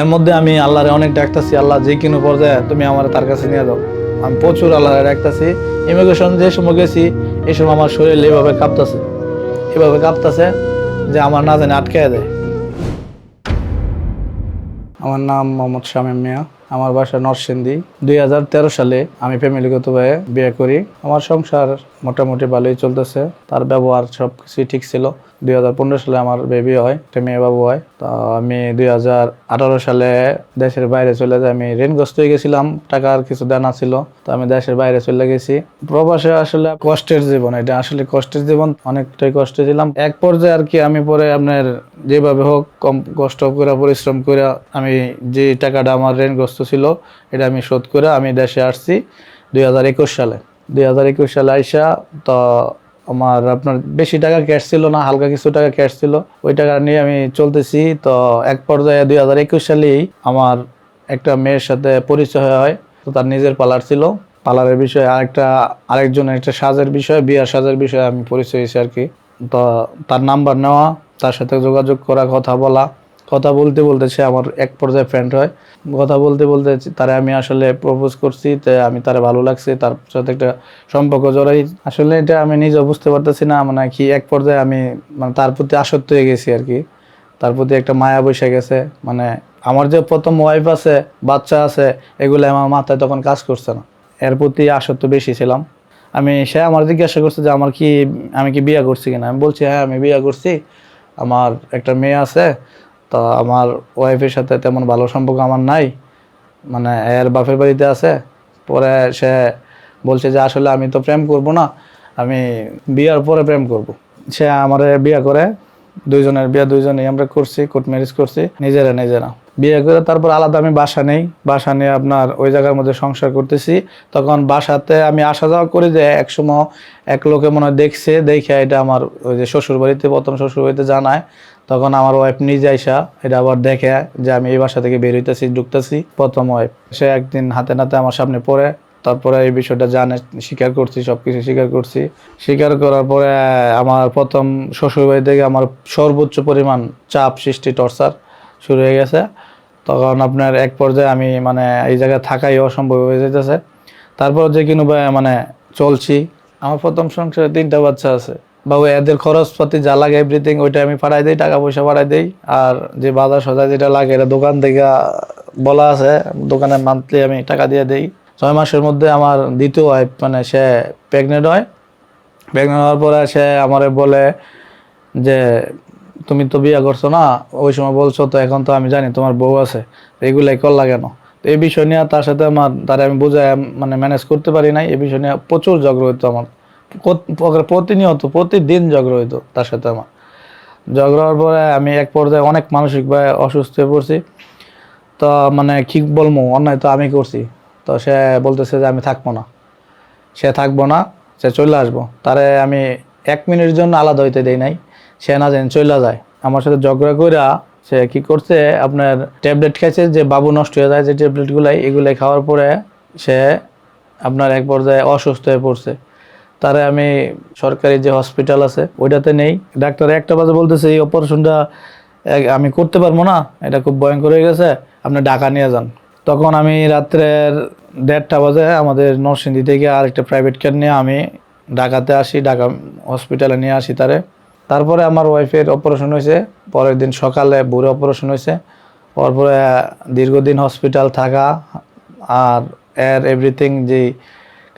এর মধ্যে আমি আল্লাহরে অনেক ডাকতাছি, আল্লাহ যে কোনো পর্যায়ে তুমি আমার তার কাছে নিয়ে যাও। আমি প্রচুর আল্লাহরে ডাকতাছি। ইমিগ্রেশন যে সময় গেছি এই সময় আমার শরীর এইভাবে কাঁপতেছে। এভাবে কাঁপতেছে যে আমার না জানি আটকে দেয় আমার নাম মোহাম্মদ শামীম মিয়া। আমার বাসা নরসিংদী। দুই হাজার তেরো সালে আমি ফ্যামিলিগতভাবে বিয়ে করি। আমার সংসার মোটামুটি ভালোই চলতেছে। তার ব্যবহার সব কিছুই ঠিক ছিল। দুই হাজার পনেরো সালে আমার বেবি হয়, একটা মেয়ে বাবু হয়। তো আমি দুই হাজার আঠারো সালে দেশের বাইরে চলে যাই, আমি ঋণগ্রস্ত হয়ে গেছিলাম টাকার কিছু দেনা ছিল। তো আমি দেশের বাইরে চলে গেছি। প্রবাসে আসলে কষ্টের জীবন, এটা আসলে কষ্টের জীবন, অনেকটাই কষ্টে ছিলাম। এক পর্যায়ে আর কি আমি পরে আপনার যেভাবে হোক কম কষ্ট করে, পরিশ্রম করে আমি যে টাকাটা আমার ঋণগ্রস্ত ছিল, এটা আমি শোধ করে আমি দেশে আসছি দুই হাজার একুশ সালে। দুই হাজার একুশ সালে আইসা তো আমার আপনার বেশি টাকা ক্যাশ ছিল না, হালকা কিছু টাকা ক্যাশ ছিল। ওই টাকা নিয়ে আমি চলতেছি। তো এক পর্যায়ে দুই হাজার একুশ সালেই আমার একটা মেয়ের সাথে পরিচয় হয়। তো তার নিজের পার্লার ছিল। পার্লারের বিষয়ে আরেকটা, আরেকজন একটা সাজের বিষয়, বিয়ার সাজের বিষয়ে আমি পরিচয় হয়েছি আর কি। তো তার নাম্বার নেওয়া, তার সাথে যোগাযোগ করা, কথা বলা। কথা বলতে বলতে সে আমার এক পর্যায়ে ফ্রেন্ড হয়। কথা বলতে বলতে তারে আমি আসলে প্রপোজ করছি, তো আমি তারে ভালো লাগছে, তার সাথে একটা সম্পর্ক জড়াই। আসলে এটা আমি নিজে বুঝতে পারতেছি না মানে কি এক পর্যায়ে আমি মানে তার প্রতি আসক্ত হয়ে গেছি আর কি। তার প্রতি একটা মায়া বসে গেছে মানে আমার যে প্রথম ওয়াইফ আছে, বাচ্চা আছে এগুলো আমার মাথায় তখন কাজ করছে না। এর প্রতি আসক্ত বেশি ছিলাম। আমি, সে আমার জিজ্ঞাসা করছে যে আমার কি, আমি কি বিয়ে করছি কিনা? আমি বলছি হ্যাঁ আমি বিয়ে করছি। আমার একটা মেয়ে আছে তো আমার ওয়াইফের সাথে তেমন ভালো সম্পর্ক আমার নাই। মানে এর বাপের বাড়িতে আছে। পরে সে বলছে যে, আসলে আমি তো প্রেম করব না, আমি বিয়ার পরে প্রেম করব। সে আমারে বিয়ে করে, দুইজনের বিয়ে দুইজনেই আমরা করছি কোর্ট ম্যারেজ করছি, নিজেরা নিজেরা। বিয়ে করে তারপর আলাদা আমি বাসা নেই। বাসা নিয়ে আপনার ওই জায়গার মধ্যে সংসার করতেছি। তখন বাসাতে আমি আসা যাওয়া করি যে একসময় এক লোকে মনে হয় দেখছে, দেখে এটা আমার ওই যে শ্বশুর বাড়িতে প্রথম শ্বশুর বাড়িতে জানায় তখন আমার ওয়াইফ নিজে আইসা এটা আবার দেখে যে আমি এই বাসা থেকে বের হইতেছি, ঢুকতেছি। প্রথম ওয়াইফ সে একদিন হাতে নাতে আমার সামনে পড়ে, তারপরে এই বিষয়টা জানে, স্বীকার করছি সব কিছু স্বীকার করছি। স্বীকার করার পরে আমার প্রথম শ্বশুরবাড়ি থেকে আমার সর্বোচ্চ পরিমাণ চাপ, সৃষ্টি টর্চার শুরু হয়ে গেছে। তখন আপনার এক পর্যায়ে আমি মানে এই জায়গায় থাকাই অসম্ভব হয়ে যেতেছে তারপর যে কিনো মানে চলছি। আমার প্রথম সংসারে তিনটা বাচ্চা আছে। বাবু এদের খরচপাতি যা লাগে এভরিথিং ওইটা আমি পাঠাই দিই টাকা পয়সা পাঠাই দিই। আর যে বাজার সদা যেটা লাগে, এটা দোকান থেকে বলা আছে, দোকানে মান্থলি আমি টাকা দিয়ে দিই। ছয় মাসের মধ্যে আমার দ্বিতীয় ওয়াইফ মানে সে প্রেগনেন্ট হয়। প্রেগনেন্ট হওয়ার পরে সে আমারে বলে যে, তুমি তো বিয়ে করছ না? ওই সময় বলছো তো, এখন তো আমি জানি তোমার বউ আছে। এগুলাই করলা কেন? তো এই বিষয় নিয়ে তার সাথে আমার, তারা আমি বুঝাই মানে ম্যানেজ করতে পারি নাই। এই বিষয় নিয়ে প্রচুর ঝগড়া হইতো আমার। প্রতিনিয়ত, প্রতিদিন ঝগড়া হইতো তার সাথে আমার। ঝগড়া হওয়ার পরে আমি এক পর্যায়ে অনেক মানসিকভাবে অসুস্থ হয়ে পড়ছি। তো মানে কি বলব, অন্যায় তো আমি করছি। তো সে বলতেছে যে আমি থাকব না। সে থাকব না, সে চলে আসব। তারে আমি এক মিনিটের জন্য আলাদা হইতে দেই নাই। সে না জানি চলে যায়। আমার সাথে ঝগড়া কইরা সে কি করছে, আপনার ট্যাবলেট খাইছে যে বাবু নষ্ট হয়ে যায় যে ট্যাবলেটগুলাই, এগুলাই খাওয়ার পরে সে আপনার এক পর্যায়ে অসুস্থ হয়ে পড়ছে। তারে আমি সরকারি যে হসপিটাল আছে, ওইটাতে নেই। ডাক্তার একটা বাজে বলতেছে, এই অপারেশনটা আমি করতে পারব না, এটা খুব ভয়ঙ্কর হয়ে গেছে, আপনি ঢাকা নিয়ে যান। তখন আমি রাত্রের দেড়টা বাজে আমাদের নরসিংদী থেকে আরেকটা প্রাইভেট কার নিয়ে আমি ঢাকাতে আসি, ঢাকা হসপিটালে নিয়ে আসি তারে। তারপরে আমার ওয়াইফের অপারেশন হয়েছে, পরের দিন সকালে ভোরে অপারেশন হয়েছে। পরপরে দীর্ঘদিন হসপিটাল থাকা, আর এর এভরিথিং যে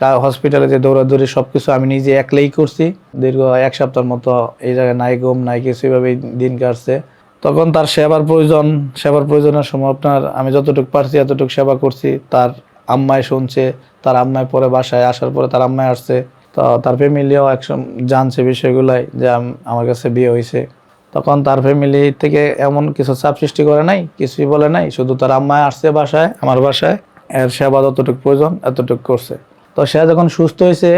হসপিটালে যে দৌড়াদৌড়ি সব কিছু আমি নিজে একলাই করছি। দীর্ঘ এক সপ্তাহের মতো এই জায়গায় নাই ঘুম, নাই কিছু, এভাবেই দিন কাটছে। তখন তার সেবার প্রয়োজন, সেবার প্রয়োজনের সময় আপনার আমি যতটুকু পারছি এতটুকু সেবা করছি। তার আম্মায় শুনছে, তার আম্মায় পরে বাসায় আসার পরে তার আম্মায় আসছে। তো তার ফ্যামিলিও একসম জানছে বিষয়গুলাই যে আম- আমার কাছে বিয়ে হয়েছে। তখন তার ফ্যামিলি থেকে এমন কিছু চাপ সৃষ্টি করে নাই, কিছুই বলে নাই। শুধু তার আম্মায় আসছে বাসায়, আমার বাসায়। এর সেবা যতটুকু প্রয়োজন এতটুকু করছে। তো সে যখন সুস্থ হয়েছে,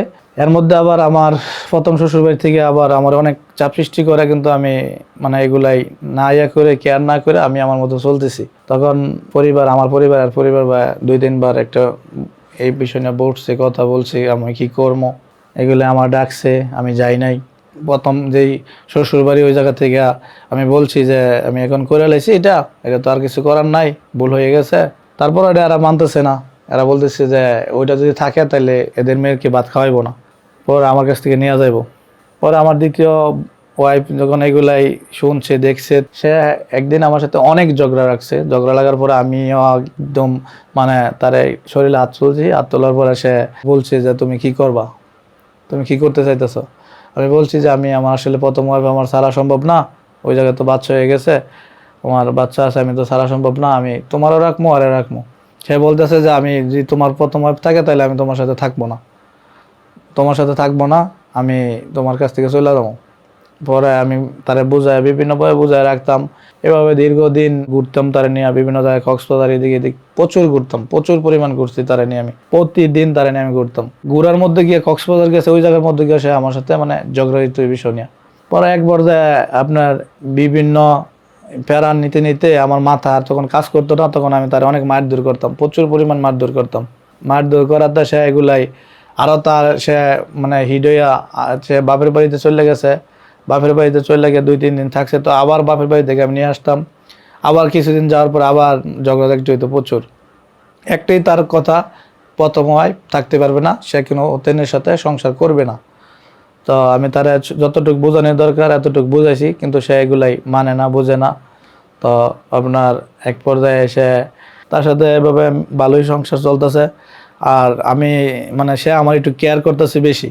এর মধ্যে আবার আমার প্রথম শ্বশুরবাড়ি থেকে আবার আমার অনেক চাপ সৃষ্টি করে, কিন্তু আমি মানে এগুলাই না ইয়া করে কেয়ার না করে আমি আমার মতো চলতেছি। তখন পরিবার, আমার পরিবার আর পরিবার বা দুই তিনবার একটা এই বিষয় নিয়ে বসছে, কথা বলছে, আমি কি করব? এগুলো আমার ডাকছে, আমি যাই নাই। প্রথম যেই শ্বশুর বাড়ি ওই জায়গা থেকে আমি বলছি যে, আমি এখন করে লাইছি এটা এটা তো আর কিছু করার নাই, ভুল হয়ে গেছে। তারপর এটা আর মানতেছে না। এরা বলতেছে যে, ওইটা যদি থাকে তাহলে এদের মেয়েরকে ভাত খাওয়াইবো না? পরে আমার কাছ থেকে নিয়ে যাইবো। পরে আমার দ্বিতীয় ওয়াইফ যখন এগুলাই শুনছে, দেখছে, সে একদিন আমার সাথে অনেক ঝগড়া রাখছে। ঝগড়া লাগার পরে আমিও একদম মানে তার শরীরে হাত তুলছি। হাত তোলার পরে সে বলছে যে, তুমি কি করবা? তুমি কি করতে চাইতেছো? আমি বলছি যে, আমি আমার আসলে প্রথম ওয়াইফ আমার সারা সম্ভব না। ওই জায়গায় তো বাচ্চা হয়ে গেছে। তোমার বাচ্চা আছে, আমি তো সারা সম্ভব না। আমি তোমারও রাখব আরে রাখব সে বলতেছে যে আমি যদি তোমার প্রথম ওয়াইফ থাকে, তাহলে আমি তোমার সাথে থাকব না। তোমার সাথে থাকব না, আমি তোমার কাছ থেকে চলে যাব। পরে আমি তারে বুঝায় বিভিন্নভাবে বুঝায় রাখতাম। এভাবে দীর্ঘদিন ঘুরতাম তারে নিয়ে, বিভিন্ন জায়গায় কক্সবাজার এদিকে এদিক। প্রচুর ঘুরতাম, প্রচুর পরিমাণ ঘুরছি তারে নিয়ে আমি। প্রতিদিন তারে নিয়ে আমি ঘুরতাম। ঘুরার মধ্যে গিয়ে কক্সবাজার গেছে, ওই জায়গার মধ্যে গিয়ে সে আমার সাথে মানে এই বিষয় নিয়ে। পরে এক পর্যায়ে আপনার বিভিন্ন প্যারান নিতে নিতে আমার মাথা আর তখন কাজ করতো না, তখন আমি তার অনেক মারধর করতাম, প্রচুর পরিমাণ মারধর করতাম। মারধর করাতে সে এগুলাই আরও তার সে মানে হিডইয়া সে বাপের বাড়িতে চলে গেছে, বাপের বাড়িতে চলে গিয়ে দুই, তিন দিন থাকছে, তো আবার বাপের বাড়ি থেকে আমি নিয়ে আসতাম। আবার কিছুদিন যাওয়ার পর আবার ঝগড়া দেখতে হইতো প্রচুর। একটাই তার কথা, প্রথম হয়, থাকতে পারবে না, সে কোনো তেনের সাথে সংসার করবে না। তো আমি তারা যতটুকু বোঝানোর দরকার, এতটুকু বুঝাইছি, কিন্তু সে এগুলাই মানে না, বোঝে না। তো আপনার এক পর্যায়ে এসে তার সাথে এভাবে ভালোই সংসার চলতেছে। আর আমি মানে সে আমার একটু কেয়ার করতেছে বেশি।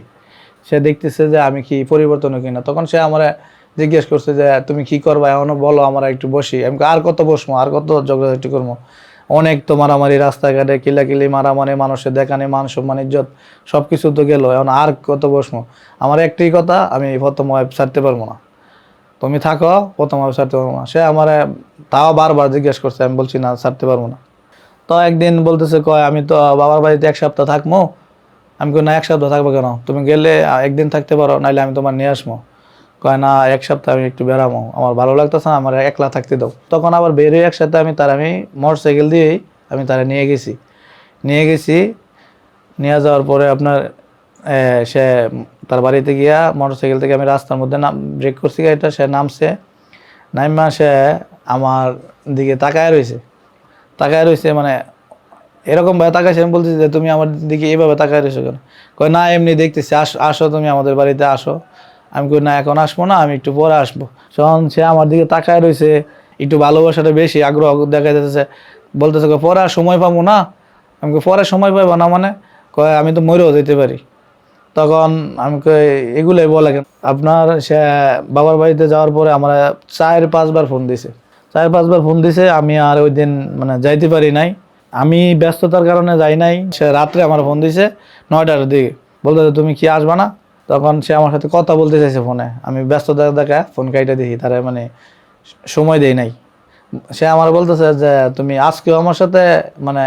সে দেখতেছে যে আমি কি পরিবর্তন কিনা। তখন সে আমার জিজ্ঞেস করছে যে, তুমি কি করবা? এমনও বলো, আমরা একটু বসি। আমি আর কত বসবো? আর কত ঝগড়াঝাটি করব? অনেক তো মারামারি, রাস্তাঘাটে কিলাকিলি, মারামারি, মানুষের দেখানি মান সম্মান, ইজ্জত সব কিছু তো গেল। এখন আর কত বসবো আমার একটাই কথা, আমি প্রথম ওয়াইফ ছাড়তে পারব না। তুমি থাকো, প্রথম ওয়াইফ ছাড়তে পারব না। সে আমার তাও বারবার জিজ্ঞেস করছে, আমি বলছি, না, ছাড়তে পারব না। তো একদিন বলতেছে, কয়, আমি তো বাবার বাড়িতে এক সপ্তাহ থাকব। আমি কই, না, এক সপ্তাহ থাকব কেন? তুমি গেলে একদিন থাকতে পারো নাহলে আমি তোমার নিয়ে আসব। কয়, না, এক সপ্তাহ আমি একটু বেড়াবো আমার ভালো লাগতেছে না, আমার একলা থাকতে দাও। তখন আবার বেরিয়ে একসাথে আমি তার, আমি মোটর সাইকেল দিয়েই আমি তারা নিয়ে গেছি। নিয়ে গেছি, নিয়ে যাওয়ার পরে আপনার সে তার বাড়িতে গিয়া মোটর সাইকেল থেকে আমি রাস্তার মধ্যে নাম, ব্রেক করছি গাড়িটা, সে নামছে। নাইমা সে আমার দিকে তাকায় রয়েছে তাকায় রয়েছে মানে এরকম ভাবে তাকাইছে আমি বলতেছি যে, তুমি আমার দিকে এইভাবে তাকায় রয়েছো কেন? কয়, না, এমনি দেখতেছি, আস, আসো তুমি আমাদের বাড়িতে আসো। আমি কই, না, এখন আসব না, আমি একটু পরে আসব। তখন সে আমার দিকে তাকায় রয়েছে একটু ভালোবাসাটা বেশি, আগ্রহ দেখা যাচ্ছে বলতেছে পরে আর সময় পাবো না? আমি পরে সময় পাবো না মানে? কয়, আমি তো মরেও যেতে পারি। তখন আমি এগুলোই বলে আপনার সে বাবার বাড়িতে যাওয়ার পরে আমার চার পাঁচবার ফোন দিছে। চার পাঁচবার ফোন দিছে, আমি আর ওই দিন মানে যাইতে পারি নাই। আমি ব্যস্ততার কারণে যাই নাই। সে রাত্রে আমার ফোন দিছে, নয়টার দিকে। বলতে তুমি কি আসবা না? তখন সে আমার সাথে কথা বলতে চাইছে ফোনে। আমি ব্যস্ততা দেখা ফোন কাইটা দেখি তারা মানে সময় দেই নাই। সে আমার বলতেছে যে, তুমি আজকেও আমার সাথে মানে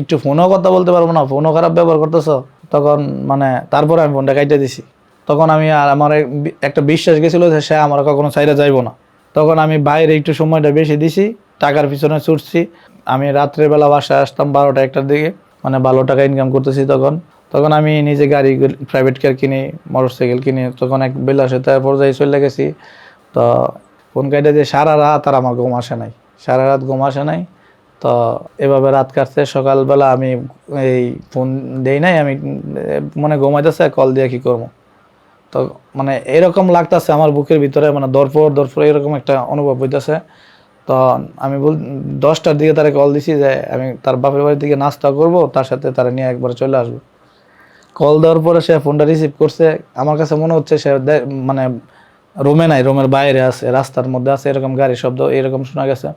একটু ফোনও কথা বলতে পারব না, ফোনও খারাপ ব্যবহার করতেছো। তখন মানে তারপরে আমি ফোনটা কাইটে দিছি। তখন আমি আর আমার একটা বিশ্বাস গেছিল যে সে আমার কখনো চাইলে যাইবো না। তখন আমি বাইরে একটু সময়টা বেশি দিছি, টাকার পিছনে ছুটছি। আমি রাত্রেবেলা বাসায় আসতাম বারোটা একটার দিকে মানে ভালো টাকা ইনকাম করতেছি তখন। তখন আমি নিজে গাড়ি প্রাইভেট কার কিনি মোটর সাইকেল কিনি, তখন এক বিলাসিতা পর্যায়ে চলে গেছি। তো ফোন কাইটা দিয়ে সারা রাত আর আমার ঘুম আসে নাই। সারা রাত ঘুম আসে নাই। তো এভাবে রাত কাটছে, সকালবেলা আমি এই ফোন দেই নাই, আমি মানে ঘুমাইতেছে কল দিয়ে কি করব? তো মানে এরকম লাগতেছে আমার বুকের ভিতরে মানে দরপর দরপর এরকম একটা অনুভব হইতেছে। তো আমি বল, দশটার দিকে তারা কল দিছি যে আমি তার বাপের বাড়ির দিকে নাস্তা করব, তার সাথে তারা নিয়ে একবার চলে আসব। কল দেওয়ার পরে সে ফোনটা রিসিভ করছে। আমার কাছে মনে হচ্ছে সে মানে রুমে নাই রুমের বাইরে আছে, রাস্তার মধ্যে আছে, এরকম গাড়ির শব্দ এরকম শোনা গেছে।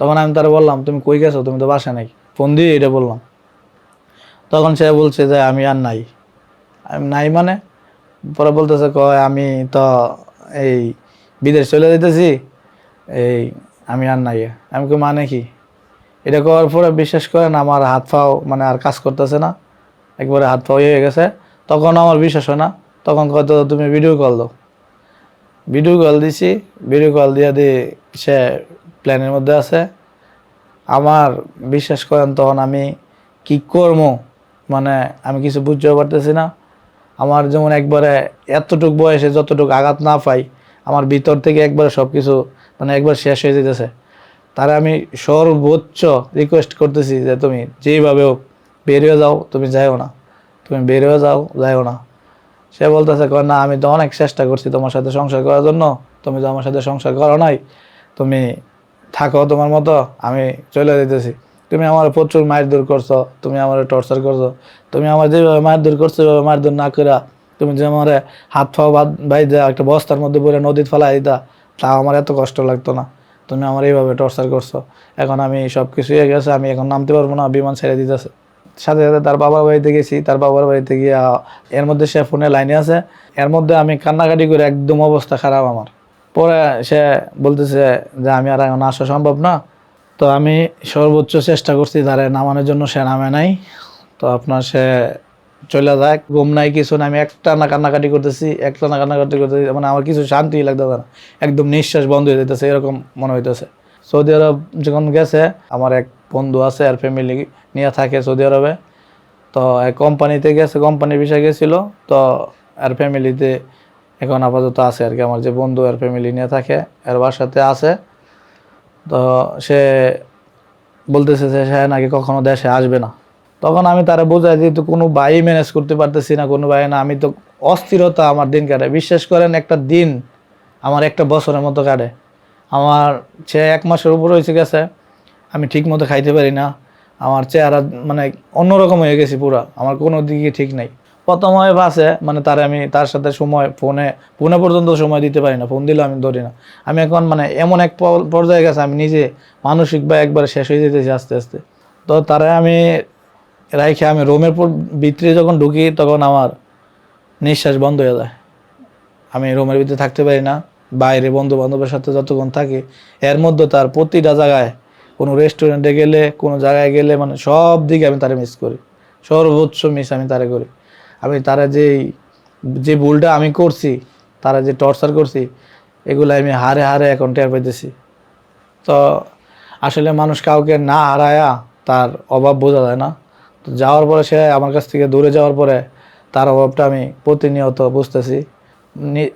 তখন আমি তারা বললাম, তুমি কই গেছো? তুমি তো বাসা নাই। ফোন দিয়ে এটা বললাম। তখন সে বলছে যে, আমি আর নাই। আমি, নাই মানে? পরে বলতেছে, কয়, আমি তো এই বিদেশ চলে যেতেছি এই, আমি আর নাই। আমি কি মানে কি? এটা করার পরে বিশ্বাস করেন, আমার হাত পাও মানে আর কাজ করতেছে না। একবারে হাত পা হয়ে গেছে। তখন আমার বিশ্বাস হয় না। তখন কত তুমি ভিডিও কল দাও। ভিডিও কল দিছি। ভিডিও কল দিয়ে দিয়ে সে প্ল্যানের মধ্যে আছে। আমার বিশ্বাস করেন তখন আমি কি করব? মানে আমি কিছু বুঝতেও পারতেছি না। আমার যেমন একবারে এতটুক বয়সে যতটুকু আঘাত না পাই, আমার ভিতর থেকে একবারে সব কিছু মানে একবার শেষ হয়ে যেতেছে। তারা আমি সর্বোচ্চ রিকোয়েস্ট করতেছি যে তুমি যেইভাবে হোক বেরিয়ে যাও, তুমি যাইও না। তুমি বেরিয়ে যাও, যাইও না। সে বলতেছে, কয়, না, আমি তো অনেক চেষ্টা করছি তোমার সাথে সংসার করার জন্য। তুমি তো আমার সাথে সংসার করো নাই। তুমি থাকো তোমার মতো, আমি চলে যেতেছি তুমি আমার প্রচুর মায়ের দূর করছ, তুমি আমার টর্চার করছ। তুমি আমার যেভাবে মায়ের দূর করছ ওইভাবে মায়ের দূর না করে তুমি যে আমার হাত পাও বাদ বাইদা একটা বস্তার মধ্যে পড়ে নদীত ফেলাই দিতা, তাও আমার এত কষ্ট লাগতো না। তুমি আমার এইভাবে টর্চার করছ। এখন আমি সব কিছু হয়ে গেছে, আমি এখন নামতে পারব না, বিমান ছেড়ে দিতেছে। সাথে সাথে তার বাবার বাড়িতে গেছি, তার বাবার বাড়িতে গিয়ে এর মধ্যে সে ফোনে লাইনে আছে। এর মধ্যে আমি কান্নাকাটি করে একদম অবস্থা খারাপ আমার। পরে সে বলতেছে যে, আমি আর এখন আসা সম্ভব না। তো আমি সর্বোচ্চ চেষ্টা করছি তারে নামানোর জন্য, সে নামে নাই। তো আপনার সে চলে যায়, ঘুম নাই কিছু না আমি একটা না কান্নাকাটি করতেছি একটা না কান্নাকাটি করতেছি মানে আমার কিছু শান্তি লাগতেছে না। একদম নিঃশ্বাস বন্ধ হয়ে যেতেছে এরকম মনে হইতেছে। সৌদি আরব যখন গেছে, আমার এক বন্ধু আছে, আর ফ্যামিলি নিয়ে থাকে সৌদি আরবে। তো এক কোম্পানিতে গেছে কোম্পানির বিষয়ে গেছিল, তো আর ফ্যামিলিতে এখন আপাতত আছে আর কি। আমার যে বন্ধু আর ফ্যামিলি নিয়ে থাকে, এর বাসাতে আছে। তো সে বলতেছে যে সে নাকি কখনো দেশে আসবে না। তখন আমি তারা বোঝাই যেহেতু কোনো ভাই ম্যানেজ করতে পারতেছি না, কোনো ভাই না। আমি তো অস্থিরতা আমার দিন কাটে। বিশ্বাস করেন, একটা দিন আমার একটা বছরের মতো কাটে। আমার সে এক মাসের উপর হয়েছে গেছে। আমি ঠিক মতো খাইতে পারি না। আমার চেহারা মানে অন্যরকম হয়ে গেছি পুরো। আমার কোনো দিকে ঠিক নাই। প্রথম হয় বাসে মানে তার আমি তার সাথে সময়, ফোনে ফোনে পর্যন্ত সময় দিতে পারি না, ফোন দিলে আমি ধরি না। আমি এখন মানে এমন এক পর্যায়ে গেছে, আমি নিজে মানসিক বা একবারে শেষ হয়ে যেতেছি আস্তে আস্তে। তো তারা আমি রাইখে আমি রুমের ভিতরে যখন ঢুকি, তখন আমার নিঃশ্বাস বন্ধ হয়ে যায়। আমি রুমের ভিতরে থাকতে পারি না। বাইরে বন্ধু বান্ধবের সাথে যতক্ষণ থাকি, এর মধ্যে তার প্রতিটা জায়গায় কোনো রেস্টুরেন্টে গেলে, কোনো জায়গায় গেলে মানে সব দিকে আমি তারে মিস করি। সর্বোচ্চ মিস আমি তারে করি। আমি তারা যেই, যে ভুলটা আমি করছি, তারা যে টর্চার করছি, এগুলো আমি হারে হারে এখন টের পাইতেছি। তো আসলে মানুষ কাউকে না হারায়া তার অভাব বোঝা যায় না। তো যাওয়ার পরে সে আমার কাছ থেকে দূরে যাওয়ার পরে তার অভাবটা আমি প্রতিনিয়ত বুঝতেছি।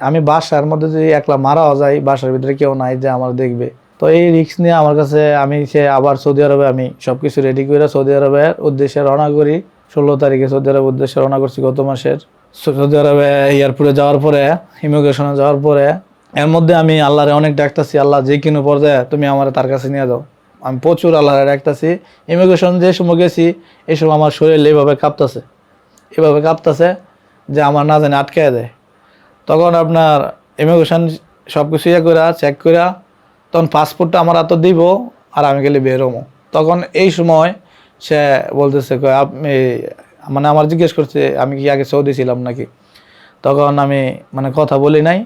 আমি বাসার মধ্যে যদি একলা মারাও যাই, বাসার ভিতরে কেউ নাই যে আমার দেখবে। তো এই রিস্ক নিয়ে আমার কাছে আমি সে আবার সৌদি আরবে আমি সব কিছু রেডি করে সৌদি আরবের উদ্দেশ্যে রওনা করি। ষোলো তারিখে সৌদি আরবের উদ্দেশ্যে রওনা করছি গত মাসের। সৌদি আরবে এয়ারপোর্টে যাওয়ার পরে ইমিগ্রেশনে যাওয়ার পরে, এর মধ্যে আমি আল্লাহরে অনেক ডাকতাছি, আল্লাহ যে কোনো পর্যায়ে তুমি আমার তার কাছে নিয়ে দাও আমি প্রচুর আল্লাহরে ডাকতাছি। ইমিগ্রেশন যে সময় গেছি, এই সময় আমার শরীর এইভাবে কাঁপতেছে। এভাবে কাঁপতেছে যে আমার না জানি আটকায় দেয় তখন আপনার ইমিগ্রেশন সব কিছু ইয়ে করে চেক করে তখন পাসপোর্টটা আমার হাতে দিব আর আমি গেলে বেরোবো তখন এই সময় সে বলতেছে আপনি মানে আমার জিজ্ঞেস করছে, আমি কি আগে সৌদি ছিলাম নাকি? তখন আমি মানে কথা বলি নাই,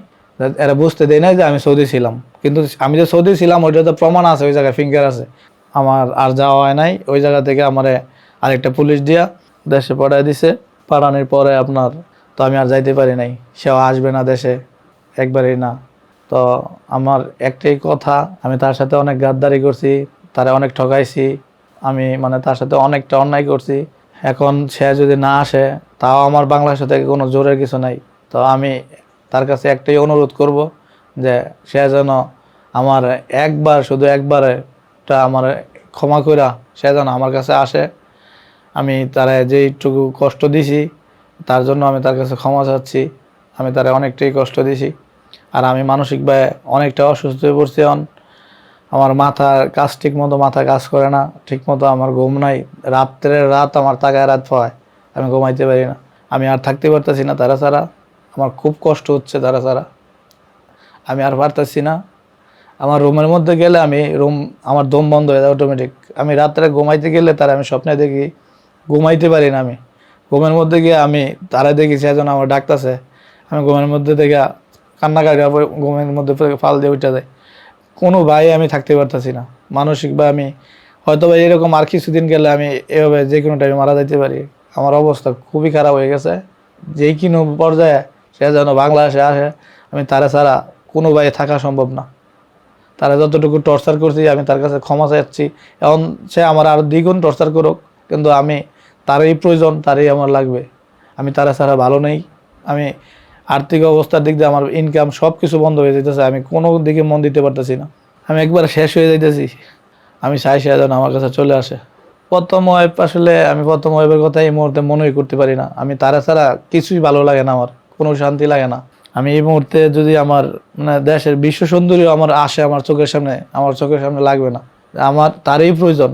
এরা বুঝতে দেয় নাই যে আমি সৌদি ছিলাম। কিন্তু আমি যে সৌদি ছিলাম, ওইটা তো প্রমাণ আছে, ওই জায়গায় ফিঙ্গার আছে। আমার আর যাওয়া হয় নাই, ওই জায়গা থেকে আমারে আরেকটা পুলিশ দিয়া দেশে পাঠায় দিছে। পাঠানোর পরে আপনার তো আমি আর যাইতে পারি নাই, সেও আসবে না দেশে, একবারেই না। তো আমার একটাই কথা, আমি তার সাথে অনেক গাদ্দারি করছি, তারে অনেক ঠকাইছি, আমি মানে তার সাথে অনেকটা অন্যায় করছি। এখন সে যদি না আসে, তাও আমার বাংলার সাথে কোনো জোরের কিছু নাই। তো আমি তার কাছে একটাই অনুরোধ করব যে সে যেন আমার একবার, শুধু একবারে টা আমার ক্ষমা কইরা সে যেন আমার কাছে আসে। আমি তারা যেইটুকু কষ্ট দিছি, তার জন্য আমি তার কাছে ক্ষমা চাচ্ছি। আমি তারা অনেকটাই কষ্ট দিছি। আর আমি মানসিকভাবে অনেকটা অসুস্থ হয়ে পড়ছি এখন। আমার মাথার কাজ ঠিক মতো মাথা কাজ করে না ঠিক মতো আমার ঘুম নাই। রাত্রের রাত আমার তাকায় রাত পায় আমি ঘুমাইতে পারি না। আমি আর থাকতে পারতেছি না তারা ছাড়া। আমার খুব কষ্ট হচ্ছে তারা ছাড়া। আমি আর পারতেছি না। আমার রুমের মধ্যে গেলে আমি রুম, আমার দম বন্ধ হয়ে যায় অটোমেটিক আমি রাত্রে ঘুমাইতে গেলে তারা আমি স্বপ্নে দেখি, ঘুমাইতে পারি না আমি। ঘুমের মধ্যে গিয়ে আমি তারা দেখি সেজন আমার ডাকতেছে। আমি ঘুমের মধ্যে দেখে কান্নাকাটি ঘুমের মধ্যে ফাল দিয়ে উঠে যায় কোনো ভাই আমি থাকতে পারতেছি না। মানসিকভাবে আমি হয়তো বা এরকম আর কিছুদিন গেলে আমি এভাবে যে কোনো টাইমে মারা যাইতে পারি। আমার অবস্থা খুবই খারাপ হয়ে গেছে। যেই কোনো পর্যায়ে সে যেন বাংলাদেশে আসে, আমি তারা ছাড়া কোনো ভাই থাকা সম্ভব না। তারা যতটুকু টর্চার করছি, আমি তার কাছে ক্ষমা চাচ্ছি। এখন সে আমার আরও দ্বিগুণ টর্চার করুক, কিন্তু আমি তারই প্রয়োজন, তারই আমার লাগবে। আমি তারা ছাড়া ভালো নেই। আমি আর্থিক অবস্থার দিক দিয়ে আমার ইনকাম সব কিছু বন্ধ হয়ে যেতেছে আমি কোনো দিকে মন দিতে পারতেছি না। আমি একবার শেষ হয়ে যাইতেছি। আমি চাই সে যেন আমার কাছে চলে আসে। প্রথম ওয়াইফ আসলে আমি প্রথম ওয়েবের কথা এই মুহূর্তে মনেই করতে পারি না। আমি তারা ছাড়া কিছুই ভালো লাগে না আমার, কোনো শান্তি লাগে না। আমি এই মুহূর্তে যদি আমার মানে দেশের বিশ্ব সৌন্দর্য আমার আসে আমার চোখের সামনে, আমার চোখের সামনে লাগবে না। আমার তারই প্রয়োজন।